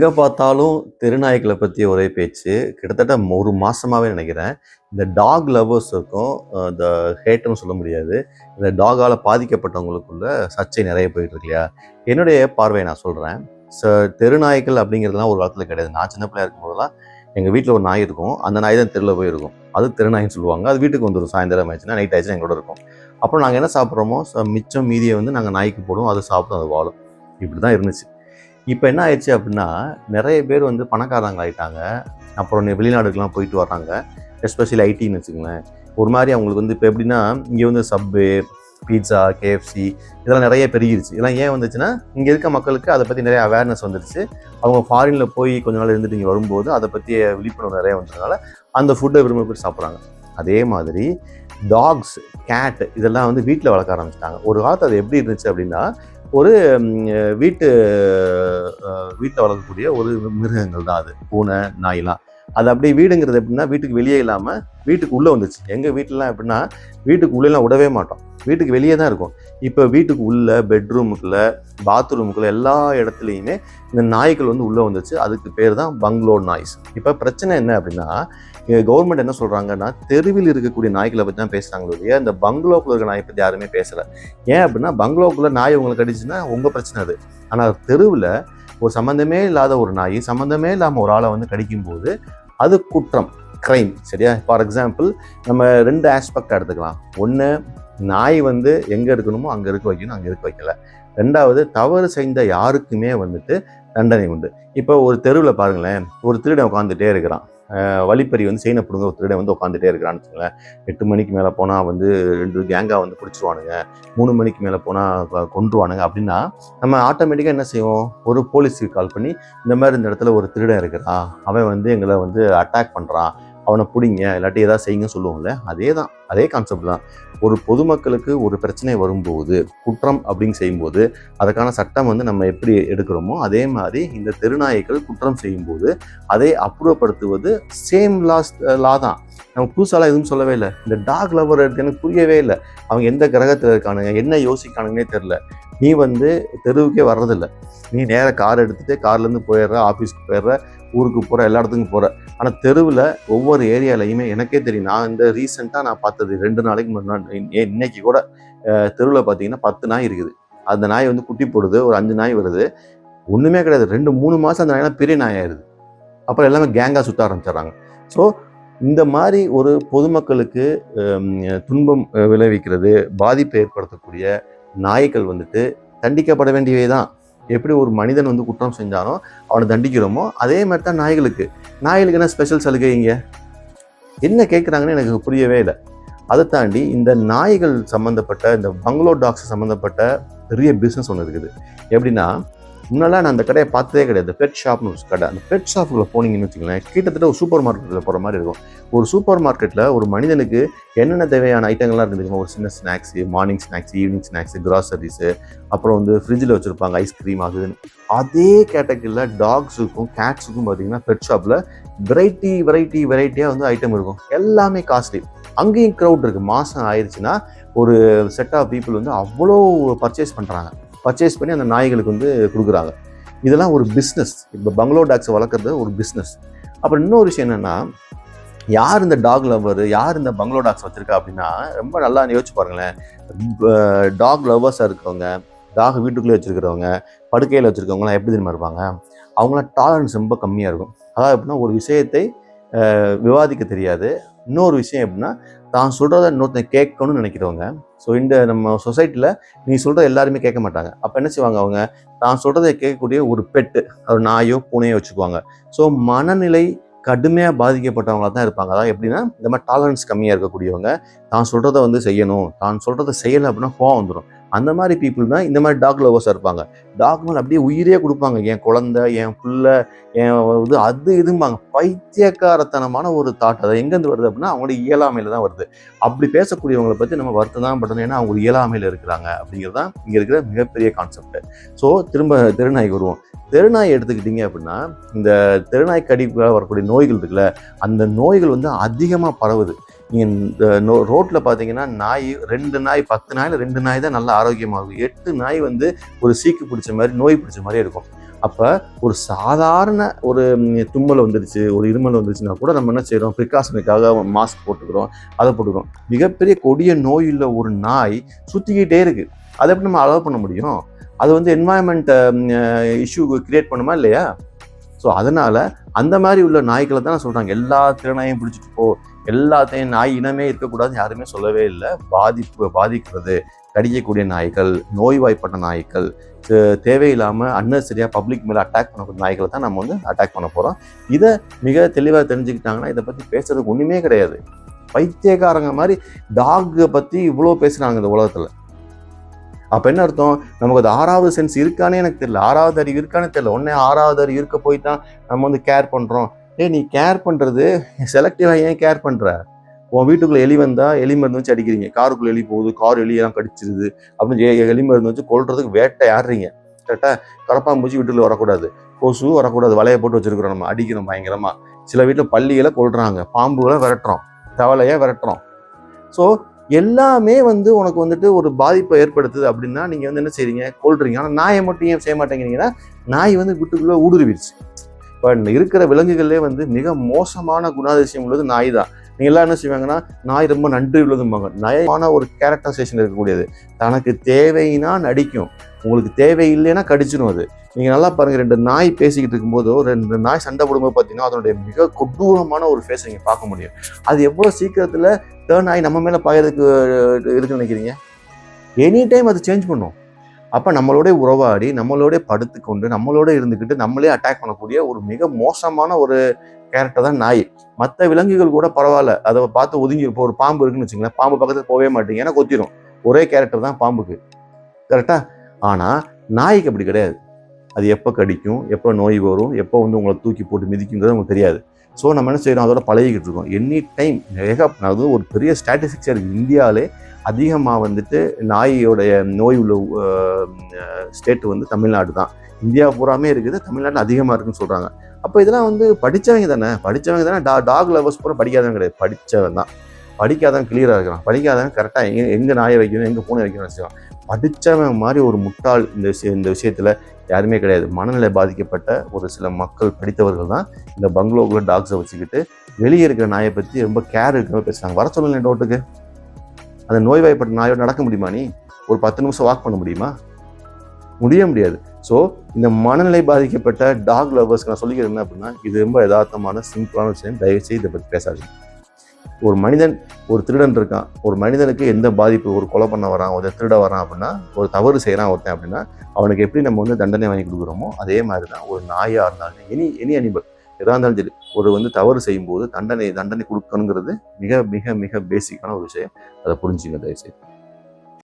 எங்கே பார்த்தாலும் தெருநாய்களை பற்றி ஒரே பேச்சு. கிட்டத்தட்ட ஒரு மாதமாகவே நினைக்கிறேன். இந்த டாக் லவ்வர்ஸுக்கும் இந்த ஹேட்டுன்னு சொல்ல முடியாது. இந்த டாகால் பாதிக்கப்பட்டவங்களுக்குள்ள சர்ச்சை நிறைய போயிட்டு இருக்கு இல்லையா? என்னுடைய பார்வையை நான் சொல்கிறேன் ஸோ தெருநாய்கள் அப்படிங்கிறதுலாம் ஒரு காலத்தில் கிடையாது. நான் சின்ன பிள்ளையா இருக்கும் போதெல்லாம் எங்கள் வீட்டில் ஒரு நாய் இருக்கும். அந்த நாய் தான் தெருவில் போய் இருக்கும். அது தெருநாய்ன்னு சொல்லுவாங்க. அது வீட்டுக்கு வந்துடும் சாயந்தரம் ஆயிடுச்சுன்னா நைட் ஆயிடுச்சுன்னா எங்களோட இருக்கும். அப்புறம் நாங்கள் என்ன சாப்பிட்றோமோ மிச்சம் மீதியை வந்து நாங்கள் நாய்க்கு போடுவோம். அது சாப்பிடும் அது வாழும். இப்படி தான் இருந்துச்சு. இப்போ என்ன ஆயிடுச்சு அப்படின்னா நிறைய பேர் வந்து பணக்காரங்க ஆகிட்டாங்க அப்புறம் வெளிநாடுக்கெலாம் போயிட்டு வர்றாங்க. எஸ்பெஷலி ஐடின்னு வச்சுக்கோங்களேன். ஒரு மாதிரி அவங்களுக்கு வந்து இப்போ எப்படின்னா இங்கே வந்து சப்பு பீட்சா கேஎஃப்சி இதெல்லாம் நிறைய பெருகிருச்சு. இதெல்லாம் ஏன் வந்துச்சுன்னா இங்கே இருக்க மக்களுக்கு அதை பற்றி நிறைய அவேர்னஸ் வந்துருச்சு. அவங்க ஃபாரினில் போய் கொஞ்ச நாள் இருந்துட்டு இங்கே வரும்போது அதை பற்றிய விழிப்புணர்வு நிறைய வந்ததுனால அந்த ஃபுட்டை விரும்ப போய் சாப்பிட்றாங்க. அதே மாதிரி டாக்ஸ் கேட் இதெல்லாம் வந்து வீட்டில் வளர்க்க ஆரம்பிச்சிட்டாங்க. ஒரு காலத்து அது எப்படி இருந்துச்சு அப்படின்னா ஒரு வீட்டு வீட்டில் வளர்க்கக்கூடிய ஒரு மிருகங்கள் தான் அது. பூனை நாயெல்லாம் அது அப்படியே வீடுங்கிறது எப்படின்னா வீட்டுக்கு வெளியே இல்லாமல் வீட்டுக்கு உள்ளே வந்துச்சு எங்கள் வீட்டிலலாம் எப்படின்னா வீட்டுக்கு உள்ளேலாம் விடவே மாட்டோம். வீட்டுக்கு வெளியே தான் இருக்கும். இப்போ வீட்டுக்கு உள்ள பெட்ரூமுக்குள்ள பாத்ரூமுக்குள்ள எல்லா இடத்துலையுமே இந்த நாய்கள் வந்து உள்ளே வந்துச்சு அதுக்கு பேர் தான் பங்களோ நாய்ஸ் இப்போ பிரச்சனை என்ன அப்படின்னா கவர்மெண்ட் என்ன சொல்கிறாங்கன்னா தெருவில் இருக்கக்கூடிய நாய்களை பற்றி தான் பேசுகிறாங்களோ இல்லையா இந்த பங்களோக்குள்ள இருக்க நாயை பற்றி யாருமே பேசலை. ஏன் அப்படின்னா பங்களோக்குள்ள நாய் உங்களுக்கு கடிச்சுன்னா உங்கள் பிரச்சனை அது. ஆனால் தெருவில் ஒரு சம்மந்தமே இல்லாத ஒரு நாய் சம்மந்தமே இல்லாமல் ஒரு ஆளை வந்து கடிக்கும்போது அது குற்றம் க்ரைம் சரியா? ஃபார் எக்ஸாம்பிள் நம்ம ரெண்டு ஆஸ்பெக்ட் எடுத்துக்கலாம். ஒன்று நாய் வந்து எங்கே இருக்கணுமோ அங்கே இருக்க வைக்கணும் அங்கே இருக்க வைக்கல. ரெண்டாவது தவறு செய்த யாருக்குமே வந்துட்டு தண்டனை உண்டு. இப்போ ஒரு தெருவில் பாருங்களேன் ஒரு திருடன் உட்காந்துட்டே இருக்கிறான். வழிப்பறி வந்து செயினை பிடுங்க ஒரு திருடன் வந்து உட்காந்துட்டே இருக்கிறான்னு வச்சுக்கோங்களேன். எட்டு மணிக்கு மேலே போனால் வந்து ரெண்டு கேங்காக வந்து பிடிச்சிருவானுங்க. மூணு மணிக்கு மேலே போனால் கொண்டுருவானுங்க அப்படின்னா நம்ம ஆட்டோமேட்டிக்காக என்ன செய்வோம்? ஒரு போலீஸுக்கு கால் பண்ணி இந்த மாதிரி இந்த இடத்துல ஒரு திருடன் இருக்கிறான். அவன் வந்து எங்களை வந்து அட்டாக் பண்ணுறான் அவனை பிடிங்க இல்லாட்டி ஏதாவது செய்யுங்கன்னு சொல்லுவோம்ல அதே தான் அதே கான்செப்ட் தான். ஒரு பொதுமக்களுக்கு ஒரு பிரச்சனை வரும்போது குற்றம் அப்படின்னு செய்யும்போது அதுக்கான சட்டம் வந்து நம்ம எப்படி எடுக்கிறோமோ அதே மாதிரி இந்த தெருநாய்கள் குற்றம் செய்யும்போது அதை அப்புறப்படுத்துவது சேம் லாஸ் லா தான். நம்ம புதுசாலாம் எதுவும் சொல்லவே இல்லை. இந்த டாக் லவர் எனக்கு புரியவே இல்லை. அவங்க எந்த கிரகத்தில் இருக்கானுங்க என்ன யோசிக்கானுங்கன்னே தெரில நீ வந்து தெருவுக்கே வர்றதில்ல. நீ நேராக கார் எடுத்துகிட்டு கார்லேருந்து போயிடுற ஆஃபீஸ்க்கு போயிடுற ஊருக்கு போகிற எல்லா இடத்துக்கும் போகிற ஆனால் தெருவில் ஒவ்வொரு ஏரியாலையுமே எனக்கே தெரியும். நான் இந்த ரீசெண்டாக நான் பார்த்தது ரெண்டு நாளைக்கு முன்னாடி இன்னைக்கு கூட தெருவில் பார்த்தீங்கன்னா பத்து நாய் இருக்குது. அந்த நாய் வந்து குட்டி போடுது ஒரு அஞ்சு நாய் வருது. ஒன்றுமே கிடையாது. ரெண்டு மூணு மாதம் அந்த நாயெல்லாம் பெரிய நாயாயிருது அப்புறம் எல்லாமே கேங்காக சுற்ற ஆரம்பிச்சிடுறாங்க. ஸோ இந்த மாதிரி ஒரு பொதுமக்களுக்கு துன்பம் விளைவிக்கிறது பாதிப்பை ஏற்படுத்தக்கூடிய நாய்கள் வந்துட்டு தண்டிக்கப்பட வேண்டியவை தான் எப்படி ஒரு மனிதன் வந்து குற்றம் செஞ்சாலும் அவனை தண்டிக்கிறோமோ அதே மாதிரி தான் நாய்களுக்கு. நாய்களுக்கு என்ன ஸ்பெஷல் சலுகை இங்கே? என்ன கேட்குறாங்கன்னு எனக்கு புரியவே இல்லை. அதை தாண்டி இந்த நாய்கள் சம்மந்தப்பட்ட இந்த பங்களோ டாக்ஸ் சம்மந்தப்பட்ட பெரிய பிஸ்னஸ் ஒன்று இருக்குது. எப்படின்னா முன்னெல்லாம் நான் அந்த கடையை பார்த்ததே கிடையாது. பெட் ஷாப்னு ஒரு கடை. அந்த பெட் ஷாப்புக்குள்ள போனீங்கன்னு வச்சுக்கோங்களேன் கிட்டத்தட்ட ஒரு சூப்பர் மார்க்கெட்டில் போகிற மாதிரி இருக்கும். ஒரு சூப்பர் மார்க்கெட்டில் ஒரு மனிதனுக்கு என்னென்ன தேவையான ஐட்டங்கள்லாம் இருக்குது ஒரு சின்ன snacks morning snacks evening snacks groceries அப்புறம் வந்து ஃப்ரிட்ஜில் வச்சுருப்பாங்க ஐஸ்கிரீம் ஆகுதுன்னு அதே கேட்டகரியில் டாக்ஸுக்கும் கேட்ஸுக்கும் பார்த்தீங்கன்னா பெட் ஷாப்பில் வெரைட்டி வெரைட்டி வெரைட்டியாக வந்து ஐட்டம் இருக்கும். எல்லாமே காஸ்ட்லி அங்கேயும் க்ரௌட் இருக்குது மாதம் ஆயிடுச்சுன்னா ஒரு செட் ஆஃப் பீப்புள் வந்து அவ்வளோ பர்ச்சேஸ் பண்ணுறாங்க பர்ச்சேஸ் பண்ணி அந்த நாய்களுக்கு வந்து கொடுக்குறாங்க. இதெல்லாம் ஒரு பிஸ்னஸ் இப்போ பங்களோ டாக்ஸை வளர்க்குறது ஒரு பிஸ்னஸ் அப்புறம் இன்னொரு விஷயம் என்னென்னா யார் இந்த டாக் லவர் யார் இந்த பங்களோ டாக்ஸ் வச்சுருக்கா அப்படின்னா ரொம்ப நல்லா யோசிச்சு பாருங்களேன். டாக் லவ்வர்ஸாக இருக்கவங்க டாக் வீட்டுக்குள்ளே வச்சுருக்கிறவங்க படுக்கையில் வச்சுருக்கவங்களாம் எப்படி தெரியுமா இருப்பாங்க? அவங்களாம் டாலரன்ஸ் ரொம்ப கம்மியாக இருக்கும். அதாவது எப்படின்னா ஒரு விஷயத்தை விவாதிக்க தெரியாது. இன்னொரு விஷயம் எப்படின்னா தான் சொல்கிறத இன்னொருத்தன் கேட்கணும்னு நினைக்கிறவங்க. ஸோ இந்த நம்ம சொசைட்டியில் நீ சொல்கிறத எல்லாருமே கேட்க மாட்டாங்க. அப்போ என்ன செய்வாங்க அவங்க? தான் சொல்கிறத கேட்கக்கூடிய ஒரு பெட்டு ஒரு நாயோ பூனையோ வச்சுக்குவாங்க. ஸோ மனநிலை கடுமையாக பாதிக்கப்பட்டவங்களாக தான் இருப்பாங்க. அதாவது எப்படின்னா இந்த மாதிரி டாலரன்ஸ் கம்மியாக இருக்கக்கூடியவங்க தான் சொல்கிறத வந்து செய்யணும். தான் சொல்கிறத செய்யலை அப்படின்னா கோவம் வந்துடும் அந்த மாதிரி பீப்புள் தான் இந்த மாதிரி டாக் லவர்ஸாக இருப்பாங்க. டாக் மேலே அப்படியே உயிரே கொடுப்பாங்க. என் குழந்தை என் பிள்ளை என் இது அது இதும்பாங்க. பைத்தியக்காரத்தனமான ஒரு தாட் அதை எங்கேருந்து வருது அப்படின்னா அவங்களோட இயலாமையில் தான் வருது. அப்படி பேசக்கூடியவங்களை பற்றி நம்ம வருத்தம் தான் படணும். ஏன்னா அவங்க இயலாமையில் இருக்கிறாங்க. அப்படிங்கிறது தான் இங்கே இருக்கிற மிகப்பெரிய கான்செப்ட் ஸோ திரும்ப திருநாய்க்கு வருவோம். தெருநாய் எடுத்துக்கிட்டீங்க அப்படின்னா இந்த தெருநாய் கடிப்பால் வரக்கூடிய நோய்கள் இருக்குல்ல அந்த நோய்கள் வந்து அதிகமாக பரவுது. நீங்கள் ரோட்டில் பார்த்தீங்கன்னா நாய் ரெண்டு நாய் பத்து நாயில் ரெண்டு நாய் தான் நல்லா ஆரோக்கியமாக இருக்கும். எட்டு நாய் வந்து ஒரு சீக்கு பிடிச்ச மாதிரி நோய் பிடிச்ச மாதிரி இருக்கும். அப்போ ஒரு சாதாரண ஒரு தும்மல் வந்துருச்சு ஒரு இருமல் வந்துருச்சுன்னா கூட நம்ம என்ன செய்கிறோம் ப்ரிகாஷனுக்காக மாஸ்க் போட்டுக்கிறோம் அதை போட்டுக்கிறோம். மிகப்பெரிய கொடிய நோய் உள்ள ஒரு நாய் சுற்றிக்கிட்டே இருக்குது அதை எப்படி நம்ம அலோவ் பண்ண முடியும்? அது வந்து என்வாயன்மெண்ட் இஷ்யூ கிரியேட் பண்ணுமா இல்லையா? ஸோ அதனால் அந்த மாதிரி உள்ள நாய்களை தான் சொல்கிறாங்க எல்லா திருநாயும் பிடிச்சிட்டு போ எல்லாத்தையும் நாய் இனமே இருக்கக்கூடாதுன்னு யாருமே சொல்லவே இல்லை. பாதிப்பு பாதிக்கிறது கடிக்கக்கூடிய நாய்கள் நோய்வாய்ப்பட்ட நாய்கள் தேவையில்லாமல் அன்னர்சரியாக பப்ளிக் மேலே அட்டாக் பண்ணக்கூடிய நாய்களை தான் நம்ம வந்து அட்டாக் பண்ண போகிறோம் இதை மிக தெளிவாக தெரிஞ்சுக்கிட்டாங்கன்னா இதை பற்றி பேசுறதுக்கு ஒன்றுமே கிடையாது. பைத்தியக்காரங்க மாதிரி டாகை பற்றி இவ்வளோ பேசுகிறாங்க இந்த உலகத்தில். அப்போ என்ன அர்த்தம்? நமக்கு அது ஆறாவது சென்ஸ் இருக்கானே எனக்கு தெரியல. ஆறாவது அறிவு இருக்கானே தெரியல. உடனே ஆறாவது அறிவு இருக்க போய் தான் நம்ம வந்து கேர் பண்ணுறோம் ஏ நீ கேர் பண்ணுறது செலக்டிவாக ஏன் கேர் பண்ணுற உன் வீட்டுக்குள்ள எலி வந்தால் எலி மருந்து வச்சு அடிக்கிறீங்க. காருக்குள்ளே எலி போகுது கார் எலியெல்லாம் கடிச்சிருது அப்படின்னு எலி மருந்து வச்சு கொள்றதுக்கு வேட்டை ஆடுறீங்க. கரெக்டாக கரப்பாம்பூச்சி வீட்டுல வரக்கூடாது. கொசு வரக்கூடாது. வலையை போட்டு வச்சுருக்குறோம் நம்ம. அடிக்கிறோம் பயங்கரமாக சில வீட்டில் பள்ளிகளை கொள்றாங்க பாம்புகளை விரட்டுறோம். தவளையை விரட்டுறோம். ஸோ எல்லாமே வந்து உனக்கு வந்துட்டு ஒரு பாதிப்பை ஏற்படுத்துது அப்படின்னா நீங்கள் வந்து என்ன செய்றீங்க? கொள்றீங்க ஆனால் நாயை மட்டும் ஏன் செய்ய மாட்டேங்கிறீங்கன்னா நாய் வந்து வீட்டுக்குள்ளே ஊடுருவிடுச்சு இப்போ இருக்கிற விலங்குகள்லே வந்து மிக மோசமான குணாதிசயம் உள்ளது நாய் தான் நீங்கள் எல்லாம் என்ன செய்வாங்கன்னா நாய் ரொம்ப நன்றி உள்ளதும்பாங்க. நயமான ஒரு கேரக்டரைசேஷன் இருக்கக்கூடியது. தனக்கு தேவைன்னா நடிக்கும். உங்களுக்கு தேவை இல்லைன்னா கடிச்சிடும் அது. நீங்கள் நல்லா பாருங்கள் ரெண்டு நாய் பேசிக்கிட்டு இருக்கும்போதோ ரெண்டு நாய் சண்டை போடும்போது பார்த்தீங்கன்னா அதனுடைய மிக கொடூரமான ஒரு ஃபேஸ் நீங்கள் பார்க்க முடியும். அது எவ்வளோ சீக்கிரத்தில் டேர்ன் ஆகி நம்ம மேலே பாயறதுக்கு இருக்குன்னு நினைக்கிறீங்க? எனி டைம் அது சேஞ்ச் பண்ணும். அப்போ நம்மளோட உறவாடி நம்மளோட படுத்துக்கொண்டு நம்மளோட இருந்துக்கிட்டு நம்மளே அட்டாக் பண்ணக்கூடிய ஒரு மிக மோசமான ஒரு கேரக்டர் தான் நாய். மற்ற விலங்குகள் கூட பரவாயில்ல. அதை பார்த்து ஒதுங்கி இப்போ ஒரு பாம்பு இருக்குன்னு வச்சுங்களேன் பாம்பு பக்கத்தில் போகவே மாட்டீங்க ஏன்னா கொத்திரும் ஒரே கேரக்டர் தான் பாம்புக்கு. கரெக்டாக ஆனால் நாய்க்கு அப்படி கிடையாது. அது எப்போ கடிக்கும்? எப்போ நோய் வரும்? எப்போ வந்து உங்களை தூக்கி போட்டு மிதிக்குங்கிறது உங்களுக்கு தெரியாது. ஸோ நம்ம என்ன செய்யணும் அதோட பழகிக்கிட்டு இருக்கோம். எனி டைம் ஏக அது ஒரு பெரிய ஸ்டாட்டிஸ்டிக்ஸாக இருக்குது இந்தியாவிலே அதிகமாக வந்துட்டு நாயோடைய நோய் உள்ள ஸ்டேட் வந்து தமிழ்நாடு தான். இந்தியா பூராமே இருக்குது. தமிழ்நாட்டில் அதிகமாக இருக்குன்னு சொல்கிறாங்க அப்போ இதெல்லாம் வந்து படித்தவங்க தானே? படித்தவங்க தானே? டா டாக் லவர்ஸ் பூரா படிக்காதவங்க கிடையாது. படித்தவன் தான். படிக்காதவன் கிளியராக இருக்கிறான். படிக்காதவன் கரெக்டாக எங்கே எங்கே நாயை வைக்கணும் எங்கே பூனை வைக்கணும்னு வச்சுக்கலாம் படித்தவன் மாதிரி ஒரு முட்டாள் இந்த விஷயம் இந்த விஷயத்தில் யாருமே கிடையாது. மனநிலை பாதிக்கப்பட்ட ஒரு சில மக்கள் படித்தவர்கள் தான் இந்த பங்களோக்குள்ள டாக்ஸை வச்சுக்கிட்டு வெளியே இருக்கிற நாயை பற்றி ரொம்ப கேர் இருக்கிற பேசுகிறாங்க வர சொல்லலை டோட்டுக்கு அந்த நோய்வாய்ப்பட்ட நாயோடு நடக்க முடியுமா நீ? ஒரு பத்து நிமிஷம் வாக் பண்ண முடியுமா? முடிய முடியாது. ஸோ இந்த மனநிலை பாதிக்கப்பட்ட டாக் லவர்ஸ்க்கு நான் சொல்லிக்கிறேன் என்ன அப்படின்னா இது ரொம்ப யதார்த்தமான சிம்பிளான விஷயம். தயவுசெய்து இதை பற்றி பேசாதீங்க. ஒரு மனிதன் ஒரு திருடன் இருக்கான். ஒரு மனிதனுக்கு எந்த பாதிப்பு ஒரு கொலை பண்ண வரான் ஒரு திருட வரான் அப்படின்னா ஒரு தவறு செய்கிறான் ஒருத்தன் அப்படின்னா அவனுக்கு எப்படி நம்ம வந்து தண்டனை வாங்கி கொடுக்குறோமோ அதே மாதிரி தான் ஒரு நாயாக இருந்தாலும் எனி எனி அனிமல் எதாக இருந்தாலும் சரி ஒரு வந்து தவறு செய்யும்போது தண்டனை தண்டனை கொடுக்கணுங்கிறது மிக மிக மிக பேசிக்கான ஒரு விஷயம். அதை புரிஞ்சுங்க தயவுசெய்து.